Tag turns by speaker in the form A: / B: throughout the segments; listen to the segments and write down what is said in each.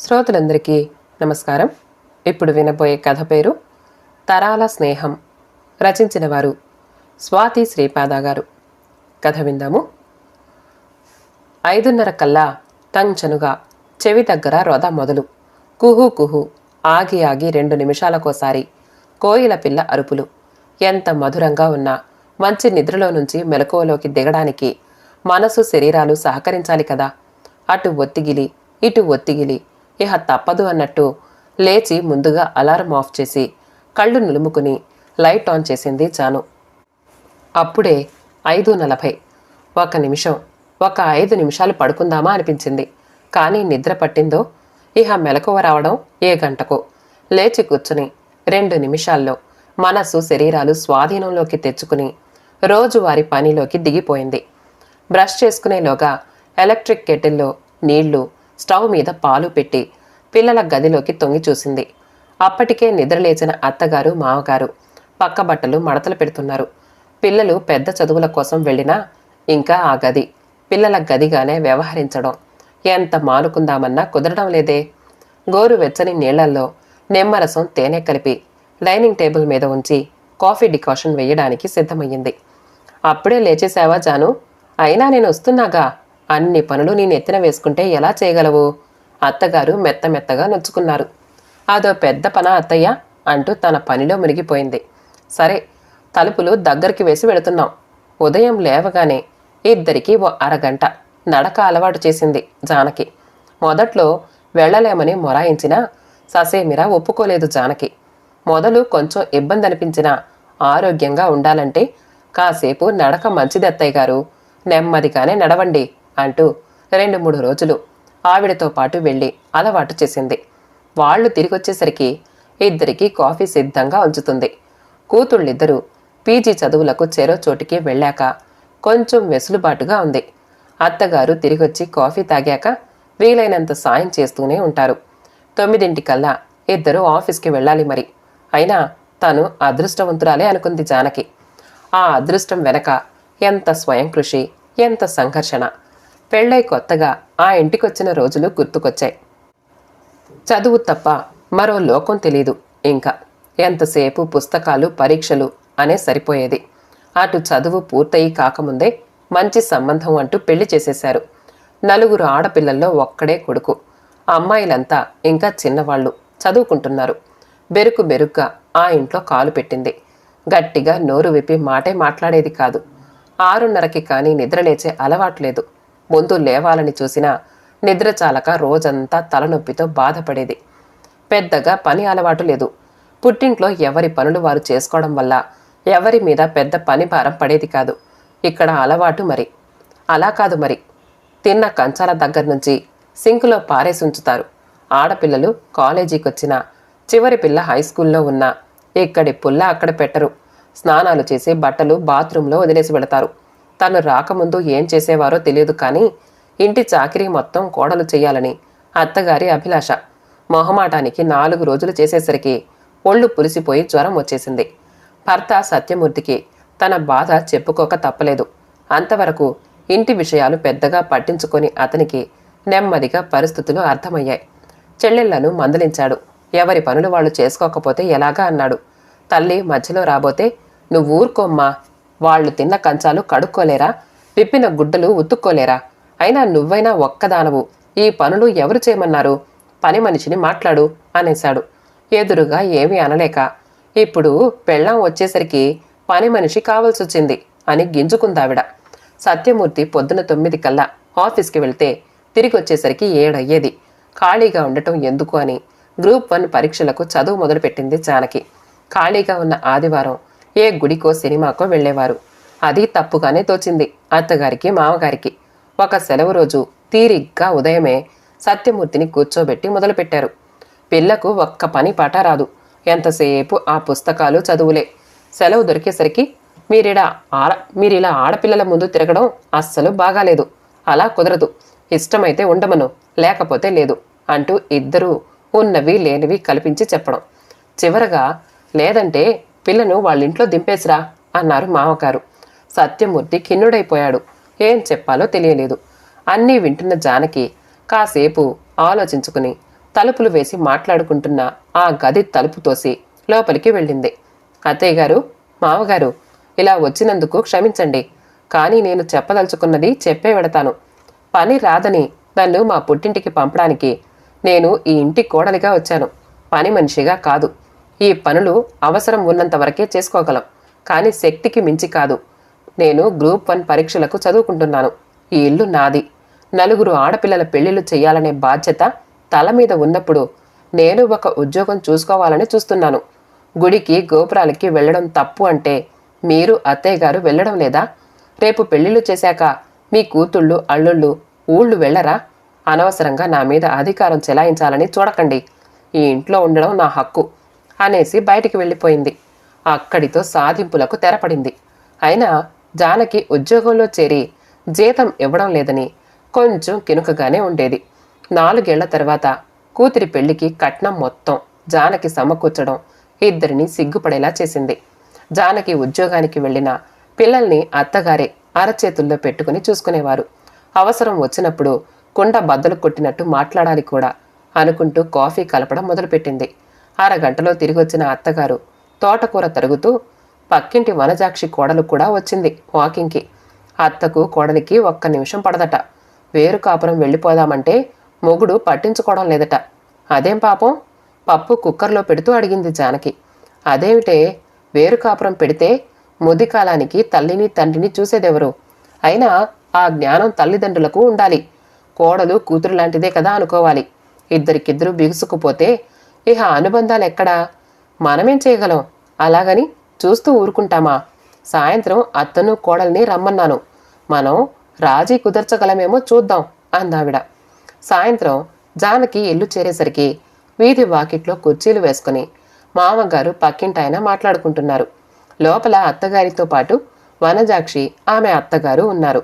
A: శ్రోతలందరికీ నమస్కారం. ఇప్పుడు వినబోయే కథ పేరు తరాల స్నేహం. రచించిన వారు స్వాతి శ్రీపాద గారు. కథ విందాము. ఐదున్నర కల్లా తంచనుగా చెవి దగ్గర రొద మొదలు. కుహు కుహు ఆగి ఆగి రెండు నిమిషాలకోసారి కోయిల పిల్ల అరుపులు. ఎంత మధురంగా ఉన్నా మంచి నిద్రలో నుంచి మెలకువలోకి దిగడానికి మనసు శరీరాలు సహకరించాలి కదా. అటు ఒత్తిగిలి ఇటు ఒత్తిగిలి ఇహ తప్పదు అన్నట్టు లేచి ముందుగా అలారం ఆఫ్ చేసి కళ్ళు నులుముకుని లైట్ ఆన్ చేసింది జాను. అప్పుడే ఐదు నలభై ఒక నిమిషం ఒక ఐదు నిమిషాలు పడుకుందామా అనిపించింది. కానీ నిద్ర పట్టిందో ఇహ మెలకువ రావడం ఏ గంటకు. లేచి కూర్చుని రెండు నిమిషాల్లో మనసు శరీరాలు స్వాధీనంలోకి తెచ్చుకుని రోజువారి పనిలోకి దిగిపోయింది. బ్రష్ చేసుకునేలోగా ఎలక్ట్రిక్ కెటిల్లో నీళ్ళు స్టవ్ మీద పాలు పెట్టి పిల్లల గదిలోకి తొంగి చూసింది. అప్పటికే నిద్రలేచిన అత్తగారు మావగారు పక్క బట్టలు మడతలు పెడుతున్నారు. పిల్లలు పెద్ద చదువుల కోసం వెళ్ళినా ఇంకా ఆ గది పిల్లల గదిగానే వ్యవహరించడం ఎంత మానుకుందామన్నా కుదరడం లేదే. గోరు వెచ్చని నీళ్ళల్లో నిమ్మరసం తేనె కలిపి డైనింగ్ టేబుల్ మీద ఉంచి కాఫీ డికాషన్ వేయడానికి సిద్ధమయ్యింది. అప్పుడే లేచేసావా జాను? అయినా నేను వస్తున్నాగా? అన్ని పనులు నేను ఎత్తిన వేసుకుంటే ఎలా చేయగలవు? అత్తగారు మెత్త మెత్తగా నొచ్చుకున్నారు. అదో పెద్ద పన అత్తయ్య అంటూ తన పనిలో మునిగిపోయింది. సరే తలుపులు దగ్గరికి వేసి వెళుతున్నాం. ఉదయం లేవగానే ఇద్దరికీ ఓ అరగంట నడక అలవాటు చేసింది జానకి. మొదట్లో వెళ్ళలేమని మొరాయించినా ససేమిరా ఒప్పుకోలేదు జానకి. మొదలు కొంచెం ఇబ్బంది అనిపించినా ఆరోగ్యంగా ఉండాలంటే కాసేపు నడక మంచిది అత్తయ్య గారు. నెమ్మదిగానే నడవండి. అంటూ రెండు మూడు రోజులు ఆవిడతో పాటు వెళ్ళి అలవాటు చేసింది. వాళ్ళు తిరిగొచ్చేసరికి ఇద్దరికీ కాఫీ సిద్ధంగా ఉంచుతుంది. కూతుళ్ళిద్దరూ పీజీ చదువులకు చేరో చోటికి వెళ్ళాక కొంచెం వెసులుబాటుగా ఉంది. అత్తగారు తిరిగొచ్చి కాఫీ తాగాక వీలైనంత సాయం చేస్తూనే ఉంటారు. తొమ్మిదింటికల్లా ఇద్దరు ఆఫీస్కి వెళ్ళాలి మరి. అయినా తను అదృష్టవంతురాలే అనుకుంది జానకి. ఆ అదృష్టం వెనక ఎంత స్వయం కృషి ఎంత సంఘర్షణ పెళ్ళై కొత్తగా ఆ ఇంటికొచ్చిన రోజులు గుర్తుకొచ్చాయి. చదువు తప్ప మరో లోకం తెలీదు ఇంకా. ఎంతసేపు పుస్తకాలు పరీక్షలు అనే సరిపోయేది. అటు చదువు పూర్తయి కాకముందే మంచి సంబంధం అంటూ పెళ్ళి చేసేశారు. నలుగురు ఆడపిల్లల్లో ఒక్కడే కొడుకు. అమ్మాయిలంతా ఇంకా చిన్నవాళ్ళు చదువుకుంటున్నారు. బెరుకు బెరుగ్గా ఆ ఇంట్లో కాలు పెట్టింది. గట్టిగా నోరు విప్పి మాటే మాట్లాడేది కాదు. ఆరున్నరకి కానీ నిద్రలేచే అలవాటు లేదు ముందు లేవాలని చూసినా నిద్ర చాలక రోజంతా తలనొప్పితో బాధపడేది. పెద్దగా పని అలవాటు లేదు. పుట్టింట్లో ఎవరి పనులు వారు చేసుకోవడం వల్ల ఎవరి మీద పెద్ద పని భారం పడేది కాదు. ఇక్కడ అలవాటు మరి. అలా కాదు మరి. తిన్న కంచాల దగ్గర నుంచి సింకులో పారేసి ఉంచుతారు. ఆడపిల్లలు కాలేజీకి వచ్చినా చివరి పిల్ల హై స్కూల్లో ఉన్నా ఇక్కడి పుల్ల అక్కడ పెట్టరు. స్నానాలు చేసి బట్టలు బాత్రూంలో వదిలేసి వెళతారు. తను రాకముందు ఏం చేసేవారో తెలియదు కానీ ఇంటి చాకిరీ మొత్తం కోడలు చేయాలని అత్తగారి అభిలాష మొహమాటానికి నాలుగు రోజులు చేసేసరికి ఒళ్ళు పులిసిపోయి జ్వరం వచ్చేసింది. భర్త సత్యమూర్తికి తన బాధ చెప్పుకోక తప్పలేదు. అంతవరకు ఇంటి విషయాలు పెద్దగా పట్టించుకొని అతనికి నెమ్మదిగా పరిస్థితులు అర్థమయ్యాయి. చెల్లెళ్ళను మందలించాడు. ఎవరి పనులు వాళ్ళు చేసుకోకపోతే ఎలాగా అన్నాడు. తల్లి మధ్యలో రాబోతే నువ్వు ఊరుకోమ్మా వాళ్ళు తిన్న కంచాలు కడుక్కోలేరా? విప్పిన గుడ్డలు ఉత్తుక్కోలేరా అయినా నువ్వైనా ఒక్కదానవు. ఈ పనులు ఎవరు చేయమన్నారు? పని మనిషిని మాట్లాడు అనేశాడు. ఎదురుగా ఏమీ అనలేక. ఇప్పుడు పెళ్ళాం వచ్చేసరికి పని మనిషి కావాల్సొచ్చింది అని గింజుకుందావిడ. సత్యమూర్తి పొద్దున తొమ్మిది కల్లా ఆఫీస్కి వెళ్తే తిరిగి వచ్చేసరికి ఏడయ్యేది. ఖాళీగా ఉండటం ఎందుకు అని గ్రూప్ వన్ పరీక్షలకు చదువు మొదలుపెట్టింది జానకి. ఖాళీగా ఉన్న ఆదివారం ఏ గుడికో సినిమాకో వెళ్ళేవారు. అది తప్పుగానే తోచింది అత్తగారికి మామగారికి. ఒక సెలవు రోజు తీరిగ్గా ఉదయమే సత్యమూర్తిని కూర్చోబెట్టి మొదలుపెట్టారు. పిల్లకు ఒక్క పని పాట రాదు. ఎంతసేపు ఆ పుస్తకాలు చదువులే. సెలవు దొరికేసరికి మీరిడా ఆడ మీరిలా ఆడపిల్లల ముందు తిరగడం అస్సలు బాగాలేదు. అలా కుదరదు. ఇష్టమైతే ఉండమను లేకపోతే లేదు అంటూ ఇద్దరూ ఉన్నవి లేనివి కల్పించి చెప్పడం. చివరగా లేదంటే పిల్లను వాళ్ళింట్లో దింపేసిరా అన్నారు మామగారు. సత్యమూర్తి ఖిన్నుడైపోయాడు. ఏం చెప్పాలో తెలియలేదు. అన్నీ వింటున్న జానకి కాసేపు ఆలోచించుకుని తలుపులు వేసి మాట్లాడుకుంటున్న ఆ గది తలుపు తోసి లోపలికి వెళ్ళింది. అత్తయ్య గారు మావగారు ఇలా వచ్చినందుకు క్షమించండి. కానీ నేను చెప్పదలుచుకున్నది చెప్పే వెడతాను. పని రాదని నన్ను మా పుట్టింటికి పంపడానికి నేను ఈ ఇంటి కోడలిగా వచ్చాను. పని మనిషిగా కాదు. ఈ పనులు అవసరం ఉన్నంత వరకే చేసుకోగలం. కానీ శక్తికి మించి కాదు. నేను గ్రూప్ వన్ పరీక్షలకు చదువుకుంటున్నాను. ఈ ఇల్లు నాది. నలుగురు ఆడపిల్లల పెళ్ళిళ్ళు చేయాలనే బాధ్యత తల మీద ఉన్నప్పుడు నేను ఒక ఉద్యోగం చూసుకోవాలని చూస్తున్నాను. గుడికి గోపురాలకి వెళ్ళడం తప్పు అంటే మీరు అత్తయ్య గారు వెళ్ళడం లేదా? రేపు పెళ్ళిళ్ళు చేశాక మీ కూతుళ్ళు అల్లుళ్ళు ఊళ్ళు వెళ్ళరా? అనవసరంగా నా మీద అధికారం చెలాయించాలని చూడకండి. ఈ ఇంట్లో ఉండడం నా హక్కు. అనేసి బయటికి వెళ్ళిపోయింది. అక్కడితో సాధింపులకు తెరపడింది. అయినా జానకి ఉద్యోగంలో చేరి జీతం ఇవ్వడం లేదని కొంచెం కినుకగానే ఉండేది. నాలుగేళ్ళ తర్వాత కూతురి పెళ్ళికి కట్నం మొత్తం జానకి సమకూర్చడం ఇద్దరిని సిగ్గుపడేలా చేసింది. జానకి ఉద్యోగానికి వెళ్ళిన పిల్లల్ని అత్తగారే అరచేతుల్లో పెట్టుకుని చూసుకునేవారు. అవసరం వచ్చినప్పుడు కుండ బద్దలు కొట్టినట్టు మాట్లాడాలి కూడా అనుకుంటూ కాఫీ కలపడం మొదలుపెట్టింది. అరగంటలో తిరిగొచ్చిన అత్తగారు తోటకూర తరుగుతూ పక్కింటి వనజాక్షి కోడలు కూడా వచ్చింది వాకింగ్కి. అత్తకు కోడలికి ఒక్క నిమిషం పడదట. వేరు కాపురం వెళ్ళిపోదామంటే మొగుడు పట్టించుకోవడం లేదట. అదేం పాపం? పప్పు కుక్కర్లో పెడుతూ అడిగింది జానకి. అదేమిటే? వేరు కాపురం పెడితే ముది కాలానికి తల్లిని తండ్రిని చూసేదెవరు? అయినా ఆ జ్ఞానం తల్లిదండ్రులకు ఉండాలి. కోడలు కూతురు లాంటిదే కదా అనుకోవాలి. ఇద్దరికిద్దరు బిగుసుకుపోతే ఇహ అనుబంధాలు ఎక్కడా? మనమేం చేయగలం? అలాగని చూస్తూ ఊరుకుంటామా? సాయంత్రం అత్తను కోడల్ని రమ్మన్నాను. మనం రాజీ కుదర్చగలమేమో చూద్దాం అందావిడ. సాయంత్రం జానకి ఇల్లు చేరేసరికి వీధి వాకిట్లో కుర్చీలు వేసుకుని మామగారు పక్కింటాయన మాట్లాడుకుంటున్నారు. లోపల అత్తగారితో పాటు వనజాక్షి ఆమె అత్తగారు ఉన్నారు.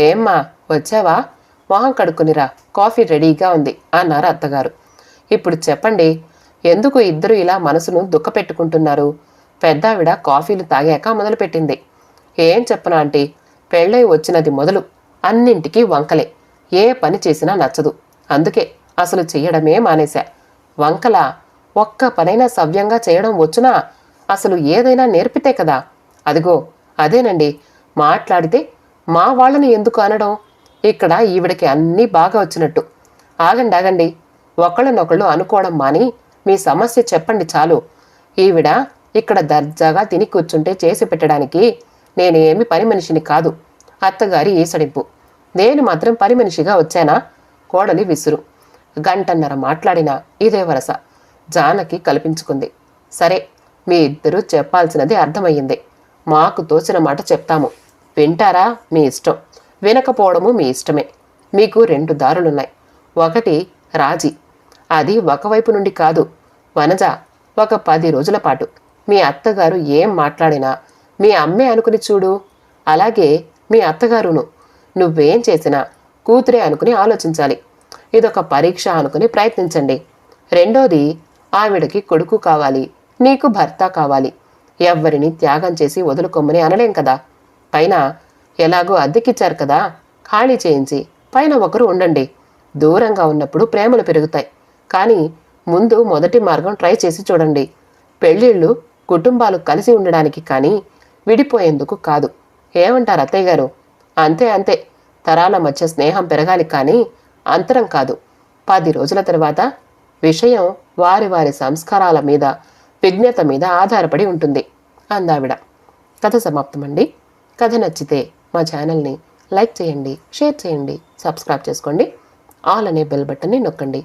A: ఏమ్మా వచ్చావా? మొహం కడుక్కునిరా కాఫీ రెడీగా ఉంది అన్నారు అత్తగారు. ఇప్పుడు చెప్పండి ఎందుకు ఇద్దరు ఇలా మనసును దుఃఖపెట్టుకుంటున్నారు? పెద్దావిడ కాఫీలు తాగాక మొదలుపెట్టింది. ఏం చెప్పనా ఆంటీ? పెళ్ళై వచ్చినది మొదలు. అన్నింటికీ వంకలే. ఏ పని చేసినా నచ్చదు. అందుకే అసలు చెయ్యడమే మానేశా. వంకల? ఒక్క పనైనా సవ్యంగా చేయడం వచ్చునా? అసలు ఏదైనా నేర్పితే కదా? అదిగో అదేనండి. మాట్లాడితే మా వాళ్ళని ఎందుకు అనడం? ఇక్కడ ఈవిడకి అన్నీ బాగా వచ్చినట్టు. ఆగండి ఆగండి. ఒకళ్ళనొకళ్ళు అనుకోవడం మాని మీ సమస్య చెప్పండి చాలు. ఈవిడ ఇక్కడ దర్జాగా తిని కూర్చుంటే చేసి పెట్టడానికి నేనేమి పని మనిషిని కాదు. అత్తగారి ఈసడింపు. నేను మాత్రం పని మనిషిగా వచ్చానా? కోడలి విసురు. గంటన్నర మాట్లాడినా ఇదే వరస. జానకి కల్పించుకుంది. సరే మీ ఇద్దరూ చెప్పాల్సినది అర్థమయ్యింది. మాకు తోచిన మాట చెప్తాము. వింటారా? మీ ఇష్టం. వినకపోవడము మీ ఇష్టమే. మీకు రెండు దారులున్నాయి. ఒకటి రాజీ. అది ఒకవైపు నుండి కాదు. వనజ ఒక పది రోజుల పాటు. మీ అత్తగారు ఏం మాట్లాడినా? మీ అమ్మే అనుకుని చూడు. అలాగే మీ అత్తగారును. నువ్వేం చేసినా? కూతురే అనుకుని ఆలోచించాలి. ఇదొక పరీక్ష అనుకుని ప్రయత్నించండి. రెండోది ఆవిడకి కొడుకు కావాలి. నీకు భర్త కావాలి. ఎవ్వరిని త్యాగం చేసి వదులుకొమ్మని అనలేం కదా. పైన ఎలాగో అద్దెకిచ్చారు కదా. ఖాళీ చేయించి పైన ఒకరు ఉండండి. దూరంగా ఉన్నప్పుడు ప్రేమలు పెరుగుతాయి. కానీ ముందు మొదటి మార్గం ట్రై చేసి చూడండి. పెళ్ళిళ్ళు కుటుంబాలు కలిసి ఉండడానికి కానీ విడిపోయేందుకు కాదు. ఏమంటారు అత్తయ్య గారు? అంతే అంతే. తరాల మధ్య స్నేహం పెరగాలి కానీ అంతరం కాదు. పది రోజుల తర్వాత విషయం వారి వారి సంస్కారాల మీద విజ్ఞత మీద ఆధారపడి ఉంటుంది. అందావిడ. కథ సమాప్తమండి. కథ నచ్చితే మా ఛానల్ని లైక్ చేయండి షేర్ చేయండి సబ్స్క్రైబ్ చేసుకోండి. ఆల్ అనే బెల్ బటన్ని నొక్కండి.